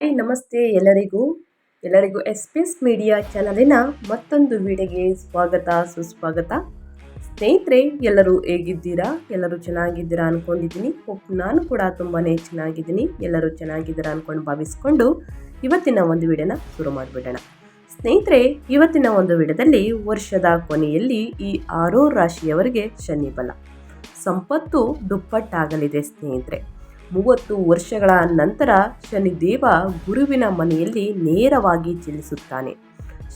Hi ನಮಸ್ತೆ ಎಲ್ಲರಿಗೂ. ಎಲ್ಲರಿಗೂ ಎಸ್ ಪಿ ಎಸ್ ಮೀಡಿಯಾ ಚಾನಲಿನ ಮತ್ತೊಂದು ವಿಡಿಯೋಗೆ ಸ್ವಾಗತ, ಸುಸ್ವಾಗತ. ಸ್ನೇಹಿತರೆ, ಎಲ್ಲರೂ ಹೇಗಿದ್ದೀರಾ? ಎಲ್ಲರೂ ಚೆನ್ನಾಗಿದ್ದೀರಾ ಅಂದ್ಕೊಂಡಿದ್ದೀನಿ ನಾನು ಕೂಡ ತುಂಬಾ ಚೆನ್ನಾಗಿದ್ದೀನಿ. ಎಲ್ಲರೂ ಚೆನ್ನಾಗಿದ್ದೀರಾ ಅಂದ್ಕೊಂಡು ಭಾವಿಸ್ಕೊಂಡು ಇವತ್ತಿನ ಒಂದು ವಿಡಿಯೋನ ಶುರು ಮಾಡಿಬಿಡೋಣ. ಸ್ನೇಹಿತರೆ, ಇವತ್ತಿನ ಒಂದು ವಿಡಿಯೋದಲ್ಲಿ ವರ್ಷದ ಕೊನೆಯಲ್ಲಿ ಈ ಆರೋ ರಾಶಿಯವರಿಗೆ ಶನಿಬಲ. ಸಂಪತ್ತು ದುಪ್ಪಟ್ಟಾಗಲಿದೆ ಸ್ನೇಹಿತರೆ. ಮೂವತ್ತು ವರ್ಷಗಳ ನಂತರ ಶನಿದೇವ ಗುರುವಿನ ಮನೆಯಲ್ಲಿ ನೇರವಾಗಿ ಚಲಿಸುತ್ತಾನೆ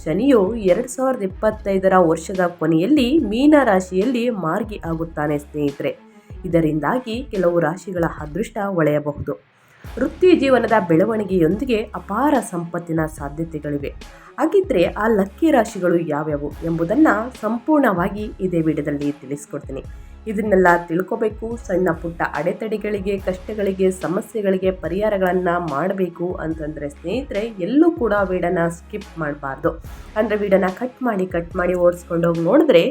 ಶನಿಯು ಎರಡು ಸಾವಿರದ ಇಪ್ಪತ್ತೈದರ ವರ್ಷದ ಕೊನೆಯಲ್ಲಿ ಮೀನ ರಾಶಿಯಲ್ಲಿ ಮಾರ್ಗಿ ಆಗುತ್ತಾನೆ ಸ್ನೇಹಿತರೆ. ಇದರಿಂದಾಗಿ ಕೆಲವು ರಾಶಿಗಳ ಅದೃಷ್ಟ ಒಳೆಯಬಹುದು ವೃತ್ತಿ ಜೀವನದ ಬೆಳವಣಿಗೆಯೊಂದಿಗೆ ಅಪಾರ ಸಂಪತ್ತಿನ ಸಾಧ್ಯತೆಗಳಿವೆ. ಹಾಗಿದ್ರೆ ಆ ಲಕ್ಕಿ ರಾಶಿಗಳು ಯಾವ್ಯಾವು ಎಂಬುದನ್ನು ಸಂಪೂರ್ಣವಾಗಿ ಇದೇ ವಿಡಿಯೋದಲ್ಲಿ ತಿಳಿಸ್ಕೊಡ್ತೀನಿ. ಇದನ್ನೆಲ್ಲ ತಿಳ್ಕೋಬೇಕು. ಸಣ್ಣ ಪುಟ್ಟ ಅಡೆತಡೆಗಳಿಗೆ, ಕಷ್ಟಗಳಿಗೆ, ಸಮಸ್ಯೆಗಳಿಗೆ ಪರಿಹಾರಗಳನ್ನು ಮಾಡಬೇಕು ಅಂತಂದರೆ ಸ್ನೇಹಿತರೆ, ಎಲ್ಲೂ ಕೂಡ ವೀಡನ್ನ ಸ್ಕಿಪ್ ಮಾಡಬಾರ್ದು. ಅಂದರೆ ವೀಡನ್ನ ಕಟ್ ಮಾಡಿ ಕಟ್ ಮಾಡಿ ಓಡಿಸ್ಕೊಂಡೋಗಿ ನೋಡಿದ್ರೆ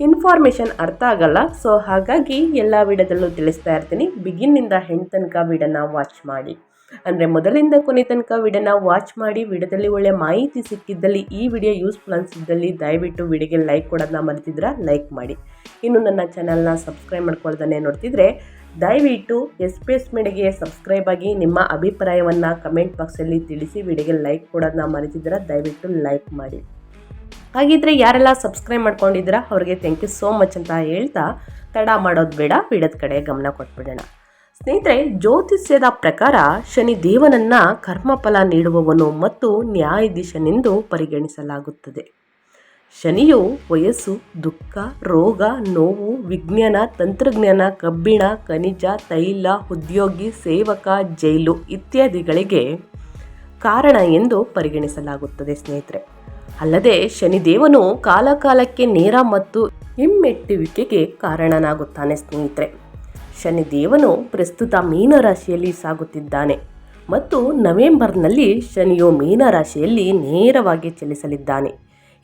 ಇನ್ಫಾರ್ಮೇಷನ್ ಅರ್ಥ ಆಗಲ್ಲ. ಸೊ ಹಾಗಾಗಿ ಎಲ್ಲ ವೀಡಿಯೋದಲ್ಲೂ ತಿಳಿಸ್ತಾ ಇರ್ತೀನಿ. ಬಿಗಿನ್ನಿಂದ ಹೆಣ್ ತನಕ ವಿಡಿಯೋನ ವಾಚ್ ಮಾಡಿ. ಅಂದರೆ ಮೊದಲಿಂದ ಕೊನೆ ತನಕ ವಿಡಿಯೋನ ವಾಚ್ ಮಾಡಿ ವಿಡಿಯೋದಲ್ಲಿ ಒಳ್ಳೆ ಮಾಹಿತಿ ಸಿಕ್ಕಿದ್ದಲ್ಲಿ ಈ ವಿಡಿಯೋ ಯೂಸ್ಫುಲ್ ಅನಿಸಿದ್ದಲ್ಲಿ ದಯವಿಟ್ಟು ವಿಡಿಯೋಗೆ ಲೈಕ್ ಕೊಡೋದನ್ನ ಮರೆತಿದ್ರೆ ಲೈಕ್ ಮಾಡಿ. ಇನ್ನು ನನ್ನ ಚಾನಲ್ನ ಸಬ್ಸ್ಕ್ರೈಬ್ ಮಾಡ್ಕೊಳ್ದೇ ನೋಡ್ತಿದ್ರೆ, ದಯವಿಟ್ಟು ಎಸ್ ಪಿ ಎಸ್ ಸಬ್ಸ್ಕ್ರೈಬ್ ಆಗಿ ನಿಮ್ಮ ಅಭಿಪ್ರಾಯವನ್ನು ಕಮೆಂಟ್ ಬಾಕ್ಸಲ್ಲಿ ತಿಳಿಸಿ ವಿಡಿಯೋಗೆ ಲೈಕ್ ಕೊಡೋದನ್ನ ಮರೆತಿದ್ರೆ ದಯವಿಟ್ಟು ಲೈಕ್ ಮಾಡಿ. ಹಾಗಿದ್ರೆ ಯಾರೆಲ್ಲ ಸಬ್ಸ್ಕ್ರೈಬ್ ಮಾಡ್ಕೊಂಡಿದ್ದೀರಾ? ಅವ್ರಿಗೆ ಥ್ಯಾಂಕ್ ಯು ಸೋ ಮಚ್ ಅಂತ ಹೇಳ್ತಾ ತಡ ಮಾಡೋದು ಬೇಡ, ವಿಡಿಯೋದ ಕಡೆ ಗಮನ ಕೊಟ್ಬಿಡೋಣ. ಸ್ನೇಹಿತರೆ, ಜ್ಯೋತಿಷ್ಯದ ಪ್ರಕಾರ ಶನಿ ದೇವನನ್ನ ಕರ್ಮಫಲ ನೀಡುವವನು ಮತ್ತು ನ್ಯಾಯಾಧೀಶನೆಂದು ಪರಿಗಣಿಸಲಾಗುತ್ತದೆ. ಶನಿಯು ವಯಸ್ಸು, ದುಃಖ, ರೋಗ, ನೋವು, ವಿಜ್ಞಾನ, ತಂತ್ರಜ್ಞಾನ, ಕಬ್ಬಿಣ, ಖನಿಜ, ತೈಲ, ಉದ್ಯೋಗಿ, ಸೇವಕ, ಜೈಲು ಇತ್ಯಾದಿಗಳಿಗೆ ಕಾರಣ ಎಂದು ಪರಿಗಣಿಸಲಾಗುತ್ತದೆ ಸ್ನೇಹಿತರೆ. ಅಲ್ಲದೆ ಶನಿದೇವನು ಕಾಲಕಾಲಕ್ಕೆ ನೇರ ಮತ್ತು ಹಿಮ್ಮೆಟ್ಟುವಿಕೆಗೆ ಕಾರಣನಾಗುತ್ತಾನೆ ಸ್ನೇಹಿತರೆ. ಶನಿದೇವನು ಪ್ರಸ್ತುತ ಮೀನರಾಶಿಯಲ್ಲಿ ಸಾಗುತ್ತಿದ್ದಾನೆ ಮತ್ತು ನವೆಂಬರ್ನಲ್ಲಿ ಶನಿಯು ಮೀನರಾಶಿಯಲ್ಲಿ ನೇರವಾಗಿ ಚಲಿಸಲಿದ್ದಾನೆ.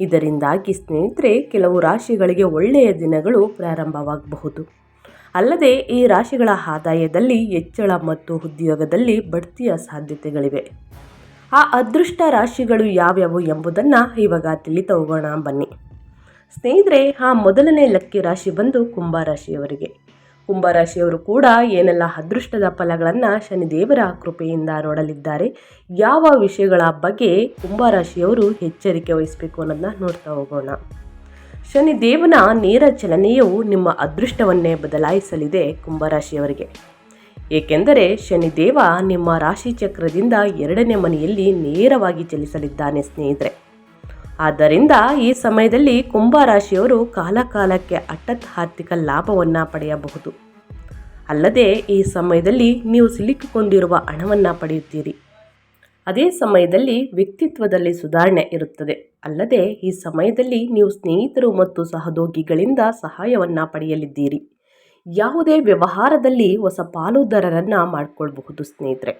ಇದರಿಂದಾಗಿ ಸ್ನೇಹಿತರೆ, ಕೆಲವು ರಾಶಿಗಳಿಗೆ ಒಳ್ಳೆಯ ದಿನಗಳು ಪ್ರಾರಂಭವಾಗಬಹುದು. ಅಲ್ಲದೆ ಈ ರಾಶಿಗಳ ಆದಾಯದಲ್ಲಿ ಹೆಚ್ಚಳ ಮತ್ತು ಉದ್ಯೋಗದಲ್ಲಿ ಬಡ್ತಿಯ ಸಾಧ್ಯತೆಗಳಿವೆ. ಆ ಅದೃಷ್ಟ ರಾಶಿಗಳು ಯಾವ್ಯಾವು ಎಂಬುದನ್ನು ಇವಾಗ ತಿಳಿತಾ ಹೋಗೋಣ ಬನ್ನಿ. ಸ್ನೇಹಿತರೆ, ಆ ಮೊದಲನೇ ಲಕ್ಕಿ ರಾಶಿ ಬಂದು ಕುಂಭರಾಶಿಯವರಿಗೆ ಕುಂಭರಾಶಿಯವರು ಕೂಡ ಏನೆಲ್ಲ ಅದೃಷ್ಟದ ಫಲಗಳನ್ನು ಶನಿದೇವರ ಕೃಪೆಯಿಂದ ನೋಡಲಿದ್ದಾರೆ, ಯಾವ ವಿಷಯಗಳ ಬಗ್ಗೆ ಕುಂಭರಾಶಿಯವರು ಎಚ್ಚರಿಕೆ ವಹಿಸಬೇಕು ಅನ್ನೋದನ್ನ ನೋಡ್ತಾ ಹೋಗೋಣ. ಶನಿದೇವನ ನೇರ ಚಲನೆಯು ನಿಮ್ಮ ಅದೃಷ್ಟವನ್ನೇ ಬದಲಾಯಿಸಲಿದೆ ಕುಂಭರಾಶಿಯವರಿಗೆ. ಏಕೆಂದರೆ ಶನಿದೇವ ನಿಮ್ಮ ರಾಶಿ ಚಕ್ರದಿಂದ ಎರಡನೇ ಮನೆಯಲ್ಲಿ ನೇರವಾಗಿ ಚಲಿಸಲಿದ್ದಾನೆ ಸ್ನೇಹಿತರೆ. ಆದ್ದರಿಂದ ಈ ಸಮಯದಲ್ಲಿ ಕುಂಭ ರಾಶಿಯವರು ಕಾಲಕಾಲಕ್ಕೆ ಅಟ್ಟತ್ ಆರ್ಥಿಕ ಲಾಭವನ್ನು ಪಡೆಯಬಹುದು. ಅಲ್ಲದೆ ಈ ಸಮಯದಲ್ಲಿ ನೀವು ಸಿಲುಕಿಕೊಂಡಿರುವ ಹಣವನ್ನು ಪಡೆಯುತ್ತೀರಿ. ಅದೇ ಸಮಯದಲ್ಲಿ ವ್ಯಕ್ತಿತ್ವದಲ್ಲಿ ಸುಧಾರಣೆ ಇರುತ್ತದೆ. ಅಲ್ಲದೆ ಈ ಸಮಯದಲ್ಲಿ ನೀವು ಸ್ನೇಹಿತರು ಮತ್ತು ಸಹದೋಗಿಗಳಿಂದ ಸಹಾಯವನ್ನು ಪಡೆಯಲಿದ್ದೀರಿ. ಯಾವುದೇ ವ್ಯವಹಾರದಲ್ಲಿ ಹೊಸ ಪಾಲುದಾರರನ್ನು ಮಾಡಿಕೊಳ್ಬಹುದು ಸ್ನೇಹಿತರೆ.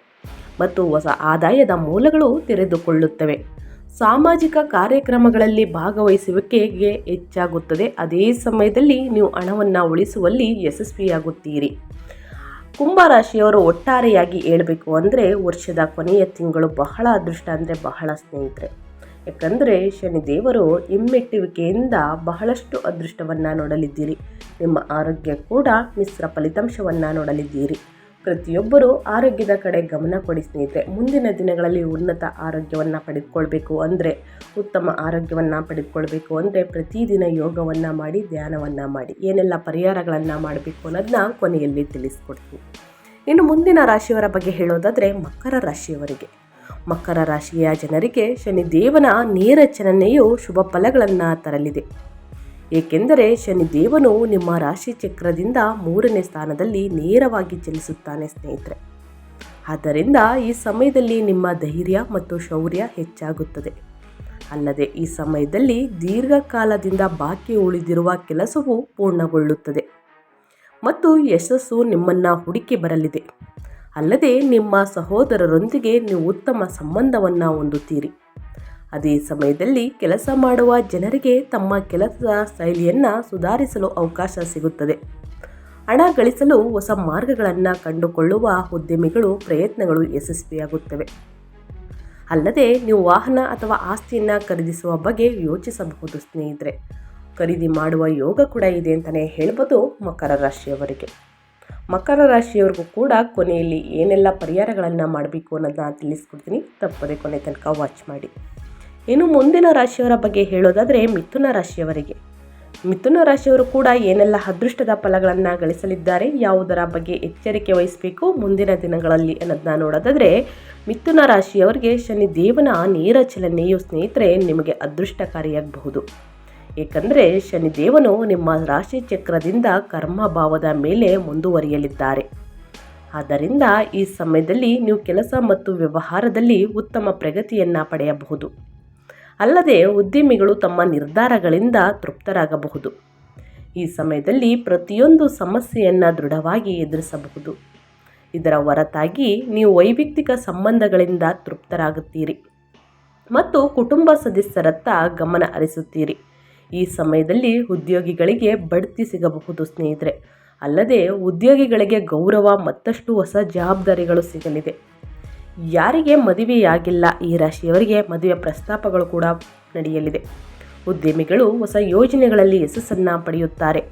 ಮತ್ತು ಹೊಸ ಆದಾಯದ ಮೂಲಗಳು ತೆರೆದುಕೊಳ್ಳುತ್ತವೆ. ಸಾಮಾಜಿಕ ಕಾರ್ಯಕ್ರಮಗಳಲ್ಲಿ ಭಾಗವಹಿಸುವಿಕೆಗೆ ಹೆಚ್ಚಾಗುತ್ತದೆ. ಅದೇ ಸಮಯದಲ್ಲಿ ನೀವು ಹಣವನ್ನು ಉಳಿಸುವಲ್ಲಿ ಯಶಸ್ವಿಯಾಗುತ್ತೀರಿ. ಕುಂಭರಾಶಿಯವರು ಒಟ್ಟಾರೆಯಾಗಿ ಹೇಳಬೇಕು ಅಂದರೆ ವರ್ಷದ ಕೊನೆಯ ತಿಂಗಳು ಬಹಳ ಅದೃಷ್ಟ ಅಂದರೆ ಬಹಳ ಸ್ನೇಹಿತರೆ. ಯಾಕಂದರೆ ಶನಿದೇವರು ಹಿಮ್ಮೆಟ್ಟುವಿಕೆಯಿಂದ ಬಹಳಷ್ಟು ಅದೃಷ್ಟವನ್ನು ನೋಡಲಿದ್ದೀರಿ. ನಿಮ್ಮ ಆರೋಗ್ಯ ಕೂಡ ಮಿಶ್ರ ಫಲಿತಾಂಶವನ್ನು ನೋಡಲಿದ್ದೀರಿ. ಪ್ರತಿಯೊಬ್ಬರೂ ಆರೋಗ್ಯದ ಕಡೆ ಗಮನ ಕೊಡಿ ಸ್ನೇಹಿತರೆ, ಮುಂದಿನ ದಿನಗಳಲ್ಲಿ ಉನ್ನತ ಆರೋಗ್ಯವನ್ನು ಪಡೆದುಕೊಳ್ಬೇಕು ಅಂದರೆ, ಉತ್ತಮ ಆರೋಗ್ಯವನ್ನು ಪಡೆದುಕೊಳ್ಬೇಕು ಅಂದರೆ ಪ್ರತಿದಿನ ಯೋಗವನ್ನು ಮಾಡಿ, ಧ್ಯಾನವನ್ನು ಮಾಡಿ, ಏನೆಲ್ಲ ಪರಿಹಾರಗಳನ್ನು ಮಾಡಬೇಕು ಅನ್ನೋದನ್ನ ಕೊನೆಯಲ್ಲಿ ತಿಳಿಸ್ಕೊಡ್ತೀನಿ. ಇನ್ನು ಮುಂದಿನ ರಾಶಿಯವರ ಬಗ್ಗೆ ಹೇಳೋದಾದರೆ ಮಕರ ರಾಶಿಯವರಿಗೆ. ಮಕರ ರಾಶಿಯ ಜನರಿಗೆ ಶನಿದೇವನ ನೇರ ಚಲನೆಯು ಶುಭ ಫಲಗಳನ್ನು ತರಲಿದೆ. ಏಕೆಂದರೆ ಶನಿದೇವನು ನಿಮ್ಮ ರಾಶಿ ಚಕ್ರದಿಂದ ಮೂರನೇ ಸ್ಥಾನದಲ್ಲಿ ನೇರವಾಗಿ ಚಲಿಸುತ್ತಾನೆ, ಸ್ನೇಹಿತರೆ. ಆದ್ದರಿಂದ ಈ ಸಮಯದಲ್ಲಿ ನಿಮ್ಮ ಧೈರ್ಯ ಮತ್ತು ಶೌರ್ಯ ಹೆಚ್ಚಾಗುತ್ತದೆ. ಅಲ್ಲದೆ ಈ ಸಮಯದಲ್ಲಿ ದೀರ್ಘಕಾಲದಿಂದ ಬಾಕಿ ಉಳಿದಿರುವ ಕೆಲಸವು ಪೂರ್ಣಗೊಳ್ಳುತ್ತದೆ ಮತ್ತು ಯಶಸ್ಸು ನಿಮ್ಮನ್ನು ಹುಡುಕಿ ಬರಲಿದೆ. ಅಲ್ಲದೆ ನಿಮ್ಮ ಸಹೋದರರೊಂದಿಗೆ ನೀವು ಉತ್ತಮ ಸಂಬಂಧವನ್ನು ಹೊಂದುತ್ತೀರಿ. ಅದೇ ಸಮಯದಲ್ಲಿ ಕೆಲಸ ಮಾಡುವ ಜನರಿಗೆ ತಮ್ಮ ಕೆಲಸದ ಶೈಲಿಯನ್ನು ಸುಧಾರಿಸಲು ಅವಕಾಶ ಸಿಗುತ್ತದೆ. ಹಣ ಗಳಿಸಲು ಹೊಸ ಮಾರ್ಗಗಳನ್ನು ಕಂಡುಕೊಳ್ಳುವ ಉದ್ಯಮಿಗಳು ಪ್ರಯತ್ನಗಳು ಯಶಸ್ವಿಯಾಗುತ್ತವೆ. ಅಲ್ಲದೆ ನೀವು ವಾಹನ ಅಥವಾ ಆಸ್ತಿಯನ್ನು ಖರೀದಿಸುವ ಬಗ್ಗೆ ಯೋಚಿಸಬಹುದು ಸ್ನೇಹಿತರೆ. ಖರೀದಿ ಮಾಡುವ ಯೋಗ ಕೂಡ ಇದೆ ಅಂತಲೇ ಹೇಳ್ಬೋದು ಮಕರ ರಾಶಿಯವರಿಗೆ. ಮಕರ ರಾಶಿಯವರಿಗೂ ಕೂಡ ಕೊನೆಯಲ್ಲಿ ಏನೆಲ್ಲ ಪರಿಹಾರಗಳನ್ನು ಮಾಡಬೇಕು ಅನ್ನೋದನ್ನ ತಿಳಿಸ್ಕೊಡ್ತೀನಿ. ತಪ್ಪದೆ ಕೊನೆ ತನಕ ವಾಚ್ ಮಾಡಿ. ಇನ್ನು ಮುಂದಿನ ರಾಶಿಯವರ ಬಗ್ಗೆ ಹೇಳೋದಾದರೆ ಮಿಥುನ ರಾಶಿಯವರಿಗೆ. ಮಿಥುನ ರಾಶಿಯವರು ಕೂಡ ಏನೆಲ್ಲ ಅದೃಷ್ಟದ ಫಲಗಳನ್ನು ಗಳಿಸಲಿದ್ದಾರೆ, ಯಾವುದರ ಬಗ್ಗೆ ಎಚ್ಚರಿಕೆ ವಹಿಸಬೇಕು ಮುಂದಿನ ದಿನಗಳಲ್ಲಿ ಅನ್ನೋದನ್ನ ನೋಡೋದಾದರೆ, ಮಿಥುನ ರಾಶಿಯವರಿಗೆ ಶನಿ ದೇವನ ನೇರ ಚಲನೆಯು ಸ್ನೇಹಿತರೆ ನಿಮಗೆ ಅದೃಷ್ಟಕಾರಿಯಾಗಬಹುದು. ಏಕೆಂದರೆ ಶನಿದೇವನು ನಿಮ್ಮ ರಾಶಿ ಚಕ್ರದಿಂದ ಕರ್ಮ ಭಾವದ ಮೇಲೆ ಮುಂದುವರಿಯಲಿದ್ದಾರೆ. ಆದ್ದರಿಂದ ಈ ಸಮಯದಲ್ಲಿ ನೀವು ಕೆಲಸ ಮತ್ತು ವ್ಯವಹಾರದಲ್ಲಿ ಉತ್ತಮ ಪ್ರಗತಿಯನ್ನು ಪಡೆಯಬಹುದು. ಅಲ್ಲದೆ ಉದ್ಯಮಿಗಳು ತಮ್ಮ ನಿರ್ಧಾರಗಳಿಂದ ತೃಪ್ತರಾಗಬಹುದು. ಈ ಸಮಯದಲ್ಲಿ ಪ್ರತಿಯೊಂದು ಸಮಸ್ಯೆಯನ್ನು ದೃಢವಾಗಿ ಎದುರಿಸಬಹುದು. ಇದರ ಹೊರತಾಗಿ ನೀವು ವೈಯಕ್ತಿಕ ಸಂಬಂಧಗಳಿಂದ ತೃಪ್ತರಾಗುತ್ತೀರಿ ಮತ್ತು ಕುಟುಂಬ ಸದಸ್ಯರತ್ತ ಗಮನ ಹರಿಸುತ್ತೀರಿ. ಈ ಸಮಯದಲ್ಲಿ ಉದ್ಯೋಗಿಗಳಿಗೆ ಬಡ್ತಿ ಸಿಗಬಹುದು ಸ್ನೇಹಿತರೆ. ಅಲ್ಲದೆ ಉದ್ಯೋಗಿಗಳಿಗೆ ಗೌರವ ಮತ್ತಷ್ಟು ಹೊಸ ಜವಾಬ್ದಾರಿಗಳು ಸಿಗಲಿದೆ. ಯಾರಿಗೆ ಮದುವೆಯಾಗಿಲ್ಲ ಈ ರಾಶಿಯವರಿಗೆ ಮದುವೆ ಪ್ರಸ್ತಾಪಗಳು ಕೂಡ ನಡೆಯಲಿದೆ. ಉದ್ಯಮಿಗಳು ಹೊಸ ಯೋಜನೆಗಳಲ್ಲಿ ಯಶಸ್ಸನ್ನು ಪಡೆಯುತ್ತಾರೆ.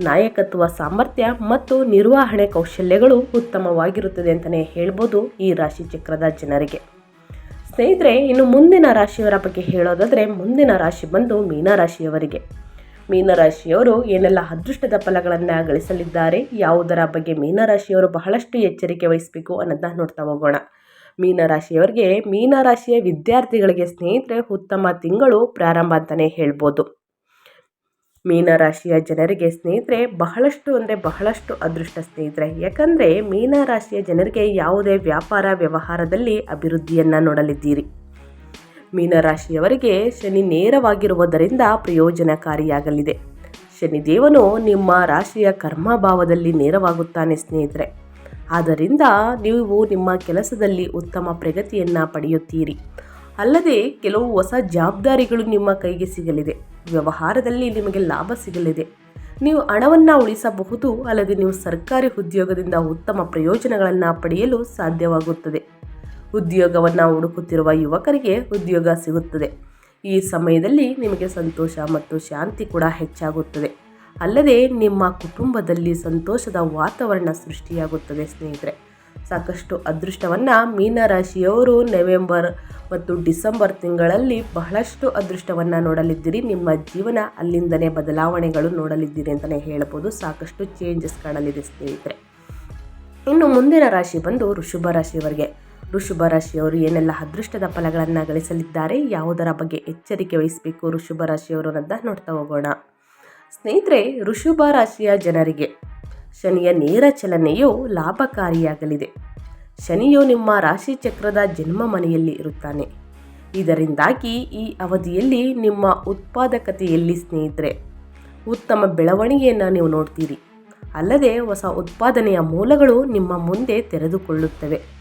ನಾಯಕತ್ವ, ಸಾಮರ್ಥ್ಯ ಮತ್ತು ನಿರ್ವಹಣೆ ಕೌಶಲ್ಯಗಳು ಉತ್ತಮವಾಗಿರುತ್ತದೆ ಅಂತಲೇ ಹೇಳ್ಬೋದು ಈ ರಾಶಿ ಚಕ್ರದ ಜನರಿಗೆ. ಸ್ನೇಹಿತರೆ, ಇನ್ನು ಮುಂದಿನ ರಾಶಿಯವರ ಬಗ್ಗೆ ಹೇಳೋದಾದರೆ ಮುಂದಿನ ರಾಶಿ ಬಂದು ಮೀನರಾಶಿಯವರಿಗೆ ಮೀನರಾಶಿಯವರು ಏನೆಲ್ಲ ಅದೃಷ್ಟದ ಫಲಗಳನ್ನು ಗಳಿಸಲಿದ್ದಾರೆ, ಯಾವುದರ ಬಗ್ಗೆ ಮೀನರಾಶಿಯವರು ಬಹಳಷ್ಟು ಎಚ್ಚರಿಕೆ ವಹಿಸಬೇಕು ಅನ್ನೋದನ್ನ ನೋಡ್ತಾ ಹೋಗೋಣ. ಮೀನರಾಶಿಯವರಿಗೆ ಮೀನರಾಶಿಯ ವಿದ್ಯಾರ್ಥಿಗಳಿಗೆ ಸ್ನೇಹಿತರೆ ಉತ್ತಮ ತಿಂಗಳು ಪ್ರಾರಂಭ ಅಂತಲೇ ಹೇಳ್ಬೋದು. ಮೀನರಾಶಿಯ ಜನರಿಗೆ ಸ್ನೇಹಿತರೆ ಬಹಳಷ್ಟು ಅಂದರೆ ಬಹಳಷ್ಟು ಅದೃಷ್ಟ ಸ್ನೇಹಿತರೆ. ಯಾಕಂದರೆ ಮೀನರಾಶಿಯ ಜನರಿಗೆ ಯಾವುದೇ ವ್ಯಾಪಾರ ವ್ಯವಹಾರದಲ್ಲಿ ಅಭಿವೃದ್ಧಿಯನ್ನು ನೋಡಲಿದ್ದೀರಿ. ಮೀನರಾಶಿಯವರಿಗೆ ಶನಿ ನೇರವಾಗಿರುವುದರಿಂದ ಪ್ರಯೋಜನಕಾರಿಯಾಗಲಿದೆ. ಶನಿದೇವನು ನಿಮ್ಮ ರಾಶಿಯ ಕರ್ಮಭಾವದಲ್ಲಿ ನೇರವಾಗುತ್ತಾನೆ ಸ್ನೇಹಿತರೆ. ಆದ್ದರಿಂದ ನೀವು ನಿಮ್ಮ ಕೆಲಸದಲ್ಲಿ ಉತ್ತಮ ಪ್ರಗತಿಯನ್ನು ಪಡೆಯುತ್ತೀರಿ. ಅಲ್ಲದೆ ಕೆಲವು ಹೊಸ ಜವಾಬ್ದಾರಿಗಳು ನಿಮ್ಮ ಕೈಗೆ ಸಿಗಲಿದೆ. ವ್ಯವಹಾರದಲ್ಲಿ ನಿಮಗೆ ಲಾಭ ಸಿಗಲಿದೆ. ನೀವು ಹಣವನ್ನು ಉಳಿಸಬಹುದು, ಅಲ್ಲದೆ ನೀವು ಸರ್ಕಾರಿ ಉದ್ಯೋಗದಿಂದ ಉತ್ತಮ ಪ್ರಯೋಜನಗಳನ್ನು ಪಡೆಯಲು ಸಾಧ್ಯವಾಗುತ್ತದೆ. ಉದ್ಯೋಗವನ್ನು ಹುಡುಕುತ್ತಿರುವ ಯುವಕರಿಗೆ ಉದ್ಯೋಗ ಸಿಗುತ್ತದೆ. ಈ ಸಮಯದಲ್ಲಿ ನಿಮಗೆ ಸಂತೋಷ ಮತ್ತು ಶಾಂತಿ ಕೂಡ ಹೆಚ್ಚಾಗುತ್ತದೆ. ಅಲ್ಲದೆ ನಿಮ್ಮ ಕುಟುಂಬದಲ್ಲಿ ಸಂತೋಷದ ವಾತಾವರಣ ಸೃಷ್ಟಿಯಾಗುತ್ತದೆ ಸ್ನೇಹಿತರೆ. ಸಾಕಷ್ಟು ಅದೃಷ್ಟವನ್ನು ಮೀನರಾಶಿಯವರು ನವೆಂಬರ್ ಮತ್ತು ಡಿಸೆಂಬರ್ ತಿಂಗಳಲ್ಲಿ ಬಹಳಷ್ಟು ಅದೃಷ್ಟವನ್ನು ನೋಡಲಿದ್ದೀರಿ. ನಿಮ್ಮ ಜೀವನ ಅಲ್ಲಿಂದನೇ ಬದಲಾವಣೆಗಳು ನೋಡಲಿದ್ದೀರಿ ಅಂತಲೇ ಹೇಳ್ಬೋದು ಸಾಕಷ್ಟು ಚೇಂಜಸ್ ಕಾಣಲಿದೆ ಸ್ನೇಹಿತರೆ. ಇನ್ನು ಮುಂದಿನ ರಾಶಿ ಬಂದು ಋಷಭ ರಾಶಿಯವರಿಗೆ. ಋಷಭ ರಾಶಿಯವರು ಏನೆಲ್ಲ ಅದೃಷ್ಟದ ಫಲಗಳನ್ನು ಗಳಿಸಲಿದ್ದಾರೆ, ಯಾವುದರ ಬಗ್ಗೆ ಎಚ್ಚರಿಕೆ ವಹಿಸಬೇಕು ಋಷಭ ರಾಶಿಯವರು ಅಂತ ನೋಡ್ತಾ ಹೋಗೋಣ. ಸ್ನೇಹಿತರೆ, ಋಷಭ ರಾಶಿಯ ಜನರಿಗೆ ಶನಿಯ ನೇರ ಚಲನೆಯು ಲಾಭಕಾರಿಯಾಗಲಿದೆ. ಶನಿಯು ನಿಮ್ಮ ರಾಶಿ ಚಕ್ರದ ಜನ್ಮ ಮನೆಯಲ್ಲಿ ಇರುತ್ತಾನೆ. ಇದರಿಂದಾಗಿ ಈ ಅವಧಿಯಲ್ಲಿ ನಿಮ್ಮ ಉತ್ಪಾದಕತೆಯಲ್ಲಿ ಸ್ನೇಹಿತರೆ, ಉತ್ತಮ ಬೆಳವಣಿಗೆಯನ್ನು ನೀವು ನೋಡ್ತೀರಿ. ಅಲ್ಲದೆ ಹೊಸ ಉತ್ಪಾದನೆಯ ಮೂಲಗಳು ನಿಮ್ಮ ಮುಂದೆ ತೆರೆದುಕೊಳ್ಳುತ್ತವೆ.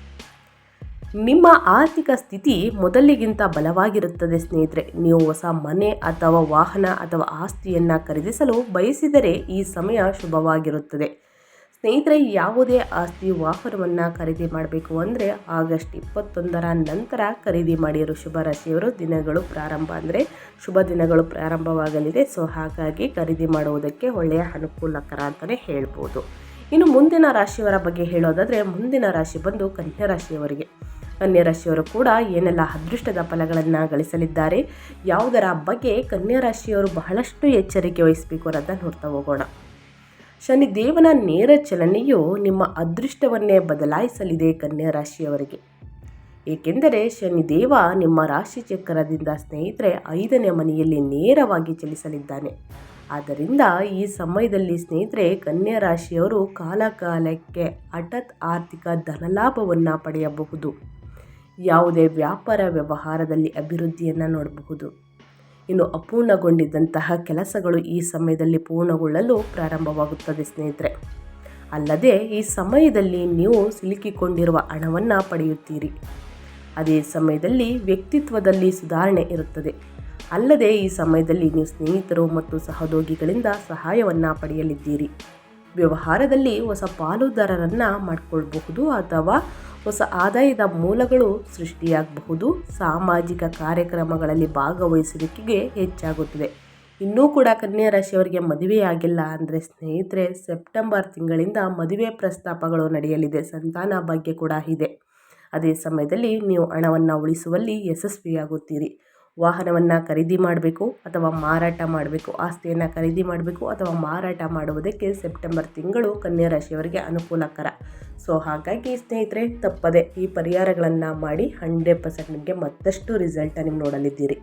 ನಿಮ್ಮ ಆರ್ಥಿಕ ಸ್ಥಿತಿ ಮೊದಲಿಗಿಂತ ಬಲವಾಗಿರುತ್ತದೆ ಸ್ನೇಹಿತರೆ. ನೀವು ಹೊಸ ಮನೆ ಅಥವಾ ವಾಹನ ಅಥವಾ ಆಸ್ತಿಯನ್ನು ಖರೀದಿಸಲು ಬಯಸಿದರೆ ಈ ಸಮಯ ಶುಭವಾಗಿರುತ್ತದೆ. ಸ್ನೇಹಿತರೆ, ಯಾವುದೇ ಆಸ್ತಿ ವಾಹನವನ್ನು ಖರೀದಿ ಮಾಡಬೇಕು ಅಂದರೆ ಆಗಸ್ಟ್ ಇಪ್ಪತ್ತೊಂದರ ನಂತರ ಖರೀದಿ ಮಾಡಿ ಶುಭ ರಾಶಿಯವರು ದಿನಗಳು ಪ್ರಾರಂಭ ಅಂದರೆ ಶುಭ ದಿನಗಳು ಪ್ರಾರಂಭವಾಗಲಿದೆ. ಸೊ, ಹಾಗಾಗಿ ಖರೀದಿ ಮಾಡುವುದಕ್ಕೆ ಒಳ್ಳೆಯ ಅನುಕೂಲಕರ ಅಂತಲೇ ಹೇಳ್ಬೋದು. ಇನ್ನು ಮುಂದಿನ ರಾಶಿಯವರ ಬಗ್ಗೆ ಹೇಳೋದಾದರೆ ಮುಂದಿನ ರಾಶಿ ಬಂದು ಕನ್ಯಾ ರಾಶಿಯವರಿಗೆ. ರಾಶಿಯವರು ಕೂಡ ಏನೆಲ್ಲ ಅದೃಷ್ಟದ ಫಲಗಳನ್ನು ಗಳಿಸಲಿದ್ದಾರೆ, ಯಾವುದರ ಬಗ್ಗೆ ರಾಶಿಯವರು ಬಹಳಷ್ಟು ಎಚ್ಚರಿಕೆ ವಹಿಸಬೇಕು ಅನ್ನೋದನ್ನು ನೋಡ್ತಾ ಹೋಗೋಣ. ಶನಿ ದೇವನ ನೇರ ಚಲನೆಯು ನಿಮ್ಮ ಅದೃಷ್ಟವನ್ನೇ ಬದಲಾಯಿಸಲಿದೆ ಕನ್ಯಾ ರಾಶಿಯವರಿಗೆ. ಏಕೆಂದರೆ ಶನಿದೇವ ನಿಮ್ಮ ರಾಶಿ ಚಕ್ರದಿಂದ ಸ್ನೇಹಿತರೆ ಐದನೇ ಮನೆಯಲ್ಲಿ ನೇರವಾಗಿ ಚಲಿಸಲಿದ್ದಾನೆ. ಆದ್ದರಿಂದ ಈ ಸಮಯದಲ್ಲಿ ಸ್ನೇಹಿತರೆ ಕನ್ಯಾ ರಾಶಿಯವರು ಕಾಲಕಾಲಕ್ಕೆ ಹಠತ್ ಆರ್ಥಿಕ ಧನಲಾಭವನ್ನು ಪಡೆಯಬಹುದು. ಯಾವುದೇ ವ್ಯಾಪಾರ ವ್ಯವಹಾರದಲ್ಲಿ ಅಭಿವೃದ್ಧಿಯನ್ನು ನೋಡಬಹುದು. ಇನ್ನು ಅಪೂರ್ಣಗೊಂಡಿದ್ದಂತಹ ಕೆಲಸಗಳು ಈ ಸಮಯದಲ್ಲಿ ಪೂರ್ಣಗೊಳ್ಳಲು ಪ್ರಾರಂಭವಾಗುತ್ತದೆ ಸ್ನೇಹಿತರೆ. ಅಲ್ಲದೆ ಈ ಸಮಯದಲ್ಲಿ ನೀವು ಸಿಲುಕಿಕೊಂಡಿರುವ ಹಣವನ್ನು ಪಡೆಯುತ್ತೀರಿ. ಅದೇ ಸಮಯದಲ್ಲಿ ವ್ಯಕ್ತಿತ್ವದಲ್ಲಿ ಸುಧಾರಣೆ ಇರುತ್ತದೆ. ಅಲ್ಲದೆ ಈ ಸಮಯದಲ್ಲಿ ನೀವು ಸ್ನೇಹಿತರು ಮತ್ತು ಸಹೋದ್ಯೋಗಿಗಳಿಂದ ಸಹಾಯವನ್ನು ಪಡೆಯಲಿದ್ದೀರಿ. ವ್ಯವಹಾರದಲ್ಲಿ ಹೊಸ ಪಾಲುದಾರರನ್ನು ಮಾಡಿಕೊಳ್ಬಹುದು ಅಥವಾ ಹೊಸ ಆದಾಯದ ಮೂಲಗಳು ಸೃಷ್ಟಿಯಾಗಬಹುದು. ಸಾಮಾಜಿಕ ಕಾರ್ಯಕ್ರಮಗಳಲ್ಲಿ ಭಾಗವಹಿಸುವಿಕೆಗೆ ಹೆಚ್ಚಾಗುತ್ತದೆ ಇನ್ನೂ ಕೂಡ ಕನ್ಯಾ ರಾಶಿಯವರಿಗೆ ಮದುವೆಯಾಗಿಲ್ಲ ಅಂದರೆ ಸ್ನೇಹಿತರೆ, ಸೆಪ್ಟೆಂಬರ್ ತಿಂಗಳಿಂದ ಮದುವೆ ಪ್ರಸ್ತಾಪಗಳು ನಡೆಯಲಿದೆ. ಸಂತಾನ ಭಾಗ್ಯ ಕೂಡ ಇದೆ. ಅದೇ ಸಮಯದಲ್ಲಿ ನೀವು ಹಣವನ್ನು ಉಳಿಸುವಲ್ಲಿ ಯಶಸ್ವಿಯಾಗುತ್ತೀರಿ. ವಾಹನವನ್ನು ಖರೀದಿ ಮಾಡಬೇಕು ಅಥವಾ ಮಾರಾಟ ಮಾಡಬೇಕು, ಆಸ್ತಿಯನ್ನು ಖರೀದಿ ಮಾಡಬೇಕು ಅಥವಾ ಮಾರಾಟ ಮಾಡುವುದಕ್ಕೆ ಸೆಪ್ಟೆಂಬರ್ ತಿಂಗಳು ಕನ್ಯಾ ರಾಶಿಯವರಿಗೆ ಅನುಕೂಲಕರ. ಸೊ ಹಾಗಾಗಿ ಸ್ನೇಹಿತರೆ, ತಪ್ಪದೆ ಈ ಪರಿಹಾರಗಳನ್ನು ಮಾಡಿ ಹಂಡ್ರೆಡ್ ಪರ್ಸೆಂಟ್ ನಿಮಗೆ ಮತ್ತಷ್ಟು ರಿಸಲ್ಟ್ ನೀವು ನೋಡಲಿದ್ದೀರಿ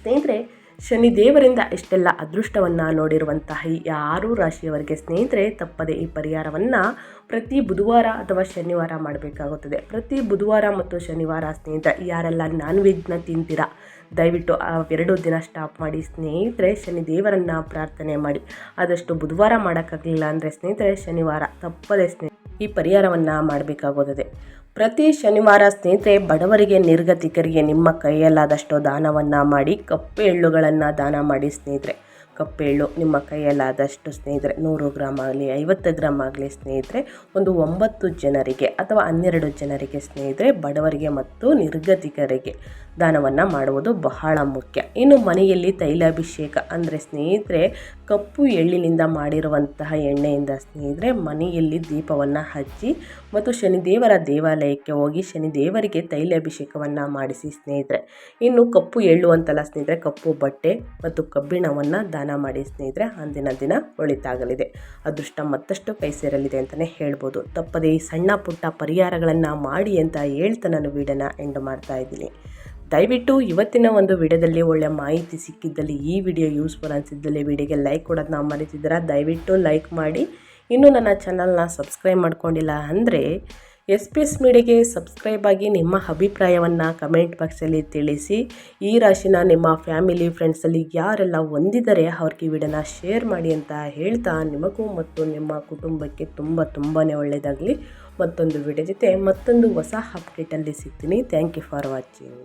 ಸ್ನೇಹಿತರೆ ಶನಿ ದೇವರಿಂದ ಇಷ್ಟೆಲ್ಲ ಅದೃಷ್ಟವನ್ನು ನೋಡಿರುವಂತಹ ಈ ಆರು ರಾಶಿಯವರಿಗೆ ಸ್ನೇಹಿತರೆ, ತಪ್ಪದೆ ಈ ಪರಿಹಾರವನ್ನು ಪ್ರತಿ ಬುಧವಾರ ಅಥವಾ ಶನಿವಾರ ಮಾಡಬೇಕಾಗುತ್ತದೆ. ಪ್ರತಿ ಬುಧವಾರ ಮತ್ತು ಶನಿವಾರ ಸ್ನೇಹಿತರೆ, ಯಾರೆಲ್ಲ ನಾನ್ ವೆಜ್ನ ತಿಂತೀರಾ, ದಯವಿಟ್ಟು ಆ ಎರಡು ದಿನ ಸ್ಟಾಪ್ ಮಾಡಿ ಸ್ನೇಹಿತರೆ, ಶನಿ ದೇವರನ್ನು ಪ್ರಾರ್ಥನೆ ಮಾಡಿ. ಆದಷ್ಟು ಬುಧವಾರ ಮಾಡೋಕ್ಕಾಗಲಿಲ್ಲ ಅಂದರೆ ಸ್ನೇಹಿತರೆ, ಶನಿವಾರ ತಪ್ಪದೆ ಸ್ನೇಹಿತರೆ ಈ ಪರಿಹಾರವನ್ನು ಮಾಡಬೇಕಾಗುತ್ತದೆ ಪ್ರತಿ ಶನಿವಾರ ಸ್ನೇಹಿತರೆ, ಬಡವರಿಗೆ ನಿರ್ಗತಿಕರಿಗೆ ನಿಮ್ಮ ಕೈಯಲ್ಲಾದಷ್ಟು ದಾನವನ್ನು ಮಾಡಿ, ಕಪ್ಪೆ ಎಳ್ಳುಗಳನ್ನು ದಾನ ಮಾಡಿ ಸ್ನೇಹಿತರೆ. ಕಪ್ಪೆ ಎಳ್ಳು ನಿಮ್ಮ ಕೈಯಲ್ಲಾದಷ್ಟು ಸ್ನೇಹಿತರೆ, ನೂರು ಗ್ರಾಮ್ ಆಗಲಿ, ಐವತ್ತು ಗ್ರಾಮ್ ಆಗಲಿ ಸ್ನೇಹಿತರೆ, ಒಂದು ಒಂಬತ್ತು ಜನರಿಗೆ ಅಥವಾ ಹನ್ನೆರಡು ಜನರಿಗೆ ಸ್ನೇಹಿತರೆ, ಬಡವರಿಗೆ ಮತ್ತು ನಿರ್ಗತಿಕರಿಗೆ. ದಾನವನ್ನು ಮಾಡುವುದು ಬಹಳ ಮುಖ್ಯ. ಇನ್ನು ಮನೆಯಲ್ಲಿ ತೈಲಾಭಿಷೇಕ ಅಂದರೆ ಸ್ನೇಹಿತರೆ, ಕಪ್ಪು ಎಳ್ಳಿನಿಂದ ಮಾಡಿರುವಂತಹ ಎಣ್ಣೆಯಿಂದ ಸ್ನೇಹಿತರೆ, ಮನೆಯಲ್ಲಿ ದೀಪವನ್ನು ಹಚ್ಚಿ ಮತ್ತು ಶನಿದೇವರ ದೇವಾಲಯಕ್ಕೆ ಹೋಗಿ ಶನಿದೇವರಿಗೆ ತೈಲಾಭಿಷೇಕವನ್ನು ಮಾಡಿಸಿ ಸ್ನೇಹಿತರೆ. ಇನ್ನು ಕಪ್ಪು ಎಳ್ಳು ಅಂತಲ್ಲ ಸ್ನೇಹಿತರೆ, ಕಪ್ಪು ಬಟ್ಟೆ ಮತ್ತು ಕಬ್ಬಿಣವನ್ನು ದಾನ ಮಾಡಿ ಸ್ನೇಹಿತರೆ, ಅಂದಿನ ದಿನ ಒಳಿತಾಗಲಿದೆ. ಅದೃಷ್ಟ ಮತ್ತಷ್ಟು ಕೈ ಸೇರಲಿದೆ ಅಂತಲೇ ಹೇಳ್ಬೋದು. ತಪ್ಪದೇ ಈ ಸಣ್ಣ ಪುಟ್ಟ ಪರಿಹಾರಗಳನ್ನು ಮಾಡಿ ಅಂತ ಹೇಳ್ತಾ ನಾನು ವೀಡಿಯೋನ ಎಂಡ್ ಮಾಡ್ತಾ ಇದ್ದೀನಿ. ದಯವಿಟ್ಟು ಇವತ್ತಿನ ಒಂದು ವಿಡಿಯೋದಲ್ಲಿ ಒಳ್ಳೆಯ ಮಾಹಿತಿ ಸಿಕ್ಕಿದ್ದಲ್ಲಿ ಈ ವಿಡಿಯೋ ಯೂಸ್ಫುಲ್ ಅನಿಸಿದ್ದಲ್ಲಿ ವಿಡಿಯೋಗೆ ಲೈಕ್ ಕೊಡೋದನ್ನ ಮರಿತಿದ್ದೀರಾ? ದಯವಿಟ್ಟು ಲೈಕ್ ಮಾಡಿ. ಇನ್ನೂ ನನ್ನ ಚಾನಲ್ನ ಸಬ್ಸ್ಕ್ರೈಬ್ ಮಾಡ್ಕೊಂಡಿಲ್ಲ ಅಂದರೆ ಎಸ್ ಪಿ ಎಸ್ ಮೀಡಿಯಾಗೆ ಸಬ್ಸ್ಕ್ರೈಬ್ ಆಗಿ ನಿಮ್ಮ ಅಭಿಪ್ರಾಯವನ್ನು ಕಮೆಂಟ್ ಬಾಕ್ಸಲ್ಲಿ ತಿಳಿಸಿ. ಈ ರಾಶಿನ ನಿಮ್ಮ ಫ್ಯಾಮಿಲಿ ಫ್ರೆಂಡ್ಸಲ್ಲಿ ಯಾರೆಲ್ಲ ಹೊಂದಿದ್ದಾರೆ ಅವ್ರಿಗೆ ವಿಡಿಯೋನ ಶೇರ್ ಮಾಡಿ ಅಂತ ಹೇಳ್ತಾ ನಿಮಗೂ ಮತ್ತು ನಿಮ್ಮ ಕುಟುಂಬಕ್ಕೆ ತುಂಬ ತುಂಬಾ ಒಳ್ಳೆಯದಾಗಲಿ. ಮತ್ತೊಂದು ವಿಡಿಯೋ ಜೊತೆ ಮತ್ತೊಂದು ಹೊಸ ಅಪ್ಡೇಟಲ್ಲಿ ಸಿಗ್ತೀನಿ. Thank you for watching